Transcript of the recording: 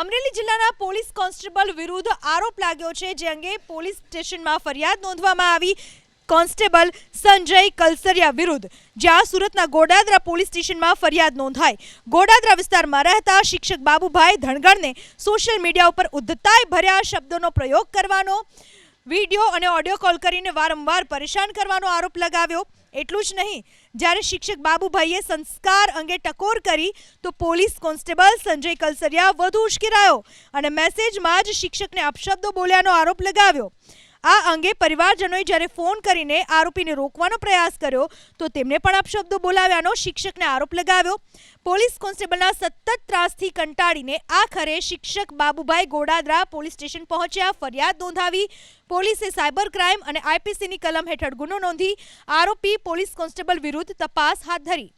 અમરેલી જિલ્લાના police constable વિરુદ્ધ આરોપ લાગ્યો છે, જે અંગે પોલીસ સ્ટેશનમાં ફરિયાદ નોંધવામાં આવી. કોન્સ્ટેબલ સંજય કલસરિયા વિરુદ્ધ, જ્યાં સુરતના ગોડાદરા પોલીસ સ્ટેશનમાં ફરિયાદ નોંધાઈ. ગોડાદરા વિસ્તારમાં રહેતા શિક્ષક બાબુભાઈ ધણગણને સોશિયલ મીડિયા ઉપર ઉદ્ધતાય ભર્યા શબ્દોનો પ્રયોગ કરવાનો, વીડિયો અને ઓડિયો કોલ કરીને વારંવાર પરેશાન કરવાનો આરોપ લગાવ્યો. એટલું જ નહીં. જ્યારે શિક્ષક બાબુભાઈએ સંસ્કાર અંગે ટકોર કરી, તો પોલીસ કોન્સ્ટેબલ સંજય કલસરિયા વધુ ઉશ્કેરાયો અને મેસેજમાં જ શિક્ષકને અપશબ્દો બોલ્યાનો આરોપ લગાવ્યો. આ અંગે પરિવારજનોએ જ્યારે ફોન કરીને આરોપીને રોકવાનો પ્રયાસ કર્યો, તો તેમને પણ અપશબ્દો બોલાવ્યાનો શિક્ષકને આરોપ લગાવ્યો. પોલીસ કોન્સ્ટેબલના સતત ત્રાસથી કંટાળીને આખરે શિક્ષક બાબુભાઈ ગોડાદરા પોલીસ સ્ટેશન પહોંચ્યા, ફરિયાદ નોંધાવી, પોલીસે સાયબર ક્રાઇમ અને આઈપીસીની કલમ હેઠળ ગુનો નોંધી, આરોપી પોલીસ કોન્સ્ટેબલ વિરુદ્ધ તપાસ હાથ ધરી.